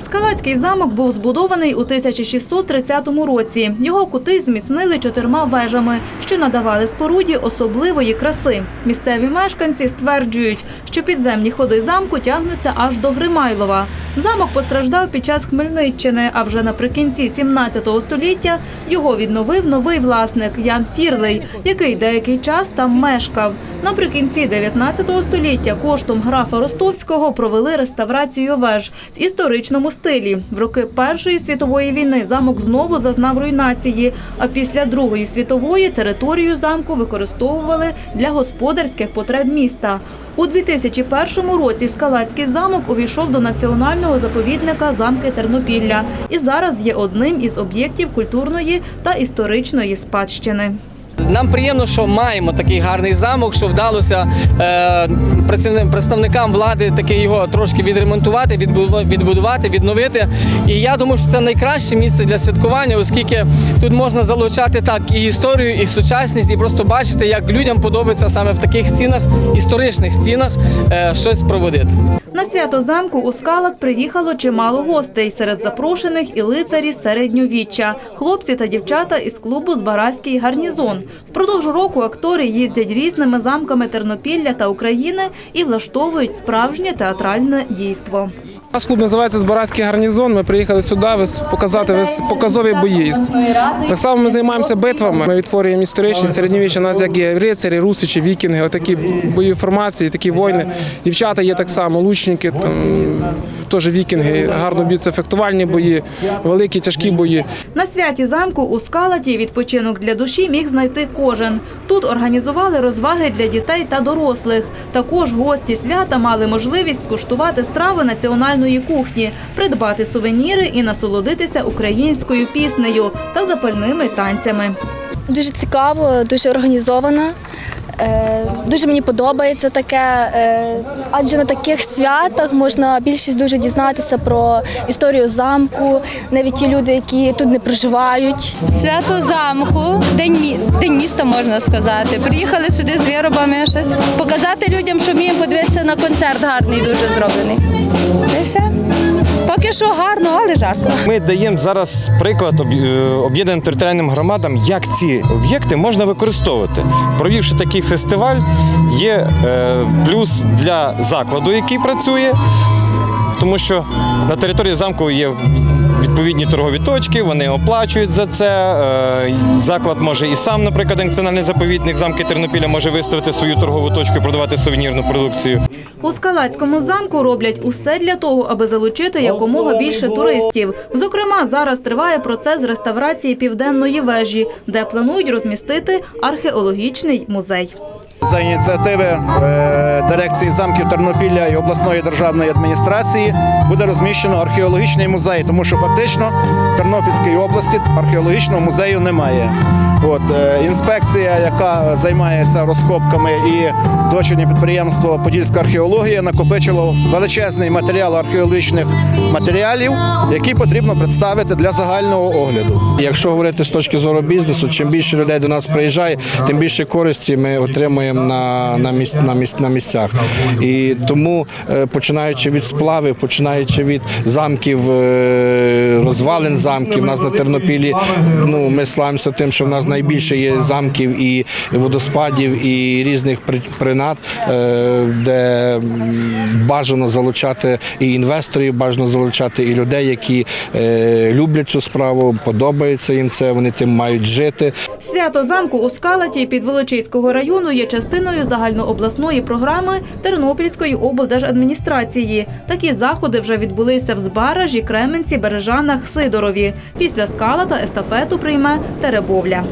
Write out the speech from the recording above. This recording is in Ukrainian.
Скалацький замок був збудований у 1630 році. Його кути зміцнили чотирма вежами, що надавали споруді особливої краси. Місцеві мешканці стверджують, що підземні ходи замку тягнуться аж до Гримайлова. Замок постраждав під час Хмельниччини, а вже наприкінці 17 століття його відновив новий власник Ян Фірлей, який деякий час там мешкав. Наприкінці 19 століття коштом графа Ростовського провели реставрацію веж в історичному стилі. В роки Першої світової війни замок знову зазнав руйнації, а після Другої світової територію замку використовували для господарських потреб міста. У 2001 році Скалацький замок увійшов до національного заповідника замки Тернопілля і зараз є одним із об'єктів культурної та історичної спадщини. Нам приємно, що маємо такий гарний замок, що вдалося е, представникам влади таки його трошки відремонтувати, відбу- відбудувати, відновити. І я думаю, що це найкраще місце для святкування, оскільки тут можна залучати так і історію, і сучасність, і просто бачити, як людям подобається саме в таких стінах, історичних стінах, е, щось проводити. На свято замку у скалах приїхало чимало гостей. Серед запрошених і лицарі середньовіччя, хлопці та дівчата із клубу Збаразький гарнізон. Впродовж року актори їздять різними замками Тернопілля та України і влаштовують справжнє театральне дійство. Наш клуб називається Збаразький гарнізон. Ми приїхали сюди показати показові бої. Так само ми займаємося битвами. Ми відтворюємо історичні середньовіччя. У нас як є рицарі, русичі, вікінги, отакі бойові формації, такі воїни. Дівчата є так само, лучники, там теж вікінги. Гарно б'ються фехтувальні бої, великі тяжкі бої. На святі замку у Скалаті відпочинок для душі міг знайти кожен. Тут організували розваги для дітей та дорослих. Також гості свята мали можливість куштувати страви національної кухні, придбати сувеніри і насолодитися українською піснею та запальними танцями. Дуже цікаво, дуже організовано. Е, Дуже мені подобається таке, е, адже на таких святах можна більшість дуже дізнатися про історію замку, навіть ті люди, які тут не проживають. Свято замку, день, день міста можна сказати. Приїхали сюди з виробами, щось показати людям, що вміємо подивитися на концерт гарний, дуже зроблений. Все. Поки що гарно, але жарко. Ми даємо зараз приклад е, об'єднаним територіальним громадам, як ці об'єкти можна використовувати. Провівши такий фестиваль, є е, плюс для закладу, який працює, тому що на території замку є відповідні торгові точки, вони оплачують за це. Е, Заклад може і сам, наприклад, національний заповідник замки Тернопіля може виставити свою торгову точку і продавати сувенірну продукцію. У Скалацькому замку роблять усе для того, аби залучити якомога більше туристів. Зокрема, зараз триває процес реставрації південної вежі, де планують розмістити археологічний музей. За ініціативи е, дирекції замків Тернопілля і обласної державної адміністрації буде розміщено археологічний музей, тому що фактично в Тернопільській області археологічного музею немає. От е, інспекція, яка займається розкопками і дочірнє підприємство Подільська археологія накопичило величезний матеріал археологічних матеріалів, які потрібно представити для загального огляду. Якщо говорити з точки зору бізнесу, чим більше людей до нас приїжджає, тим більше користі ми отримуємо на, на, місць, на, місць, на місцях. І тому, е, починаючи від сплавів, починаючи від замків, е, розвалин замків, у нас на Тернопілі, ну, ми славимося тим, що в нас найбільше є замків і водоспадів, і різних принад, е, де бажано залучати і інвесторів, бажано залучати і людей, які люблять цю справу, подобається їм це, вони тим мають жити. Свято замку у Скалаті Підволочиського району є частиною загальнообласної програми Тернопільської облдержадміністрації. Такі заходи вже відбулися в Збаражі, Кременці, Бережанах, Сидорові. Після скала та естафету прийме Теребовля.